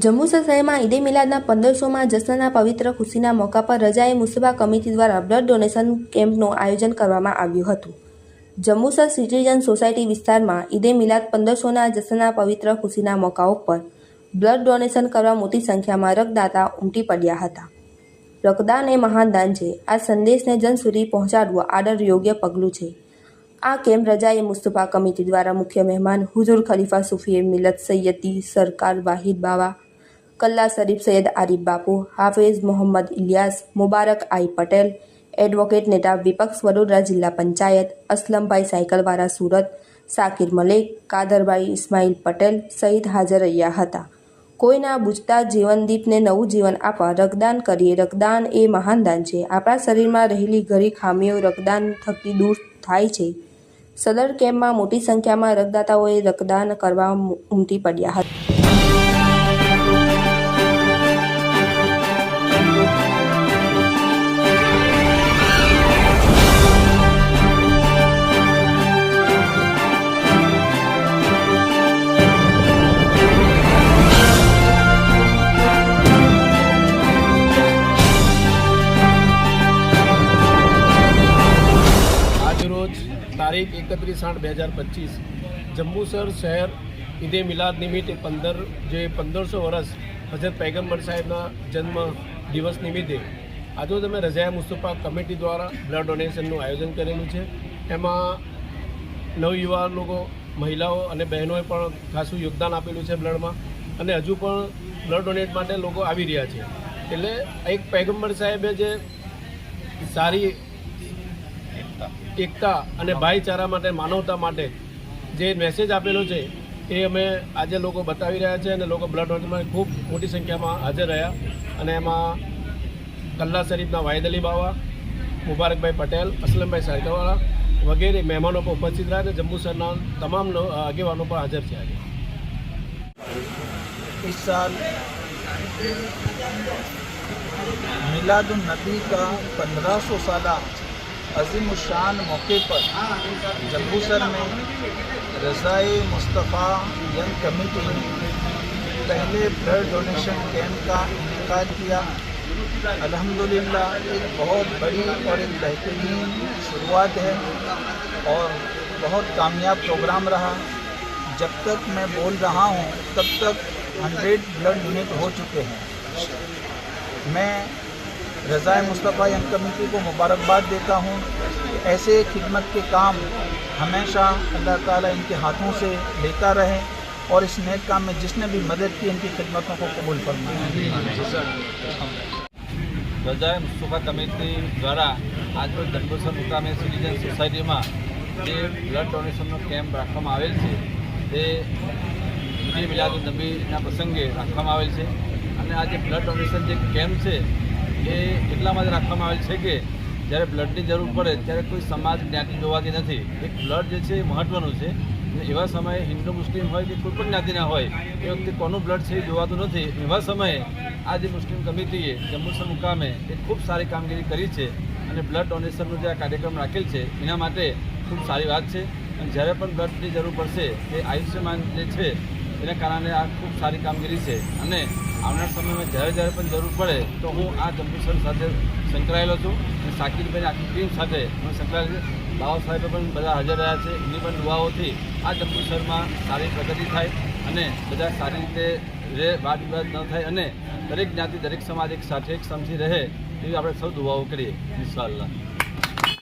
જંબુસર શહેરમાં ઈદે મિલાદના પંદરસોમાં જશ્નના પવિત્ર ખુશીના મોકા પર રજાએ મુસ્તફા કમિટી દ્વારા બ્લડ ડોનેશન કેમ્પનું આયોજન કરવામાં આવ્યું હતું. જંબુસર સિટીઝન સોસાયટી વિસ્તારમાં ઈદે મિલાદ પંદરસોના જશ્નના પવિત્ર ખુશીના મોકાઓ પર બ્લડ ડોનેશન કરવા મોટી સંખ્યામાં રક્તદાતા ઉમટી પડ્યા હતા. રક્તદાન એ મહાન છે. આ સંદેશને જન સુધી પહોંચાડવું આદર યોગ્ય પગલું છે. આ કેમ્પ રજાએ મુસ્તફા કમિટી દ્વારા મુખ્ય મહેમાન હુઝુર ખલીફા સુફીએ મિલત સૈયદી સરકાર વાહિદ બાવા કલ્લા શરીફ સૈયદ આરીફ બાપુ, હાફિઝ મોહમ્મદ ઇલિયાસ, મુબારક આઈ પટેલ, એડવોકેટ નેતા વિપક્ષ વડોદરા જિલ્લા પંચાયત, અસલમભાઈ સાયકલવાળા સુરત, સાકિર મલેક, કાદરભાઈ ઇસ્માઇલ પટેલ સહિત હાજર રહ્યા હતા. કોઈના બુજતા જીવનદીપને નવું જીવન આપવા રક્તદાન કરીએ, રક્તદાન એ મહાન દાન છે. આપણા શરીરમાં રહેલી ઘણી ખામીઓ રક્તદાન થકી દૂર થાય છે. સદર કેમ્પમાં મોટી સંખ્યામાં રક્તદાતાઓએ રક્તદાન કરવા ઉમટી પડ્યા હતા. આજરોજ તારીખ એકત્રીસ આઠ બે હજાર પચીસ. જંબુસર શહેર ઈદે મિલાદ નિમિત્તે પંદર, જે પંદરસો વર્ષ હજરત પૈગમ્બર સાહેબના જન્મ દિવસ નિમિત્તે આજરોજ અમે રજાયા મુસ્તફા કમિટી દ્વારા બ્લડ ડોનેશનનું આયોજન કરેલું છે. એમાં નવયુવાન લોકો, મહિલાઓ અને બહેનોએ પણ ખાસું યોગદાન આપેલું છે બ્લડમાં અને હજુ પણ બ્લડ ડોનેટ માટે લોકો આવી રહ્યા છે. એટલે એક પૈગમ્બર સાહેબે જે સારી એકતા અને ભાઈચારા માટે માનવતા માટે જે મેસેજ આપેલો છે એ અમે આજે લોકો બતાવી રહ્યા છે અને લોકો બ્લડ ડોનેટમાં ખૂબ મોટી સંખ્યામાં હાજર રહ્યા અને એમાં કલ્લા શરીફના વાહિદ અલી બાવા મુબારકભાઈ પટેલ અસલમભાઈ સાયકલવાળા વગેરે મહેમાનો પણ ઉપસ્થિત રહ્યા અને જંબુસરના તમામ લો- આગેવાનો પણ હાજર છે આજે इस साल मिलादुन नबी का 1500 साल अजीम शान मौके पर जम्बूसर में रज़ाए मुस्तफ़ा यंग कमेटी ने पहले ब्लड डोनेशन कैंप का इनका किया। अल्हम्दुलिल्लाह, एक बहुत बड़ी और एक बेहतरीन शुरुआत है और बहुत कामयाब प्रोग्राम रहा। जब तक मैं बोल रहा हूँ, तब तक हंड्रेड ब्लड यूनिट हो चुके हैं। मैं रज़ाए मुस्तफ़ा यंग कमेटी को मुबारकबाद देता हूँ कि ऐसे खिदमत के काम हमेशा अल्लाह ताला इनके हाथों से लेता रहे और इस नेक काम में जिसने भी मदद की इनकी खिदमतों को कबूल फरमाए રજાએ મુસ્તફા કમિટી દ્વારા આજરોજ જંબુસર મુકામે સિટીઝન સોસાયટીમાં જે બ્લડ ડોનેશનનો કેમ્પ રાખવામાં આવેલ છે તે ઈદે મિલાદ નબીના પ્રસંગે રાખવામાં આવેલ છે અને આ જે બ્લડ ડોનેશન જે કેમ્પ છે એ એટલા માટે રાખવામાં આવેલ છે કે જ્યારે બ્લડની જરૂર પડે ત્યારે કોઈ સમાજ જ્ઞાતિ જોવાતી નથી. એક બ્લડ જે છે એ મહત્ત્વનું છે. એવા સમયે હિન્દુ, મુસ્લિમ હોય કે કોઈ પણ જ્ઞાતિના હોય, એ વખતે કોનું બ્લડ છે એ જોવાતું નથી. એવા સમયે આ જે મુસ્લિમ કમિટીએ જંબુસર મુકામે એ ખૂબ સારી કામગીરી કરી છે અને બ્લડ ડોનેશનનો જે આ કાર્યક્રમ રાખેલ છે, એના માટે ખૂબ સારી વાત છે. અને જ્યારે પણ બ્લડની જરૂર પડશે, એ આયુષ્યમાન જે છે એના કારણે આ ખૂબ સારી કામગીરી છે. અને આવનાર સમયમાં જ્યારે જ્યારે પણ જરૂર પડે, તો હું આ જંબુસર સાથે સંકળાયેલો છું. અને સાકિરભાઈની આખી ટીમ સાથે હું સંકળાયેલો બાબા સાહેબ પણ બધા હાજર રહ્યા છે. એની પણ દુઆઓથી આ જંબુસરમાં સારી પ્રગતિ થાય અને બધા સારી રીતે રહે વાદ વિવાદ ન થાય અને દરેક જ્ઞાતિ દરેક સમાજ એક સાથે એક સમજી રહે, એવી આપણે સૌ દુઆઓ કરીએ, ઇન્શાઅલ્લાહ.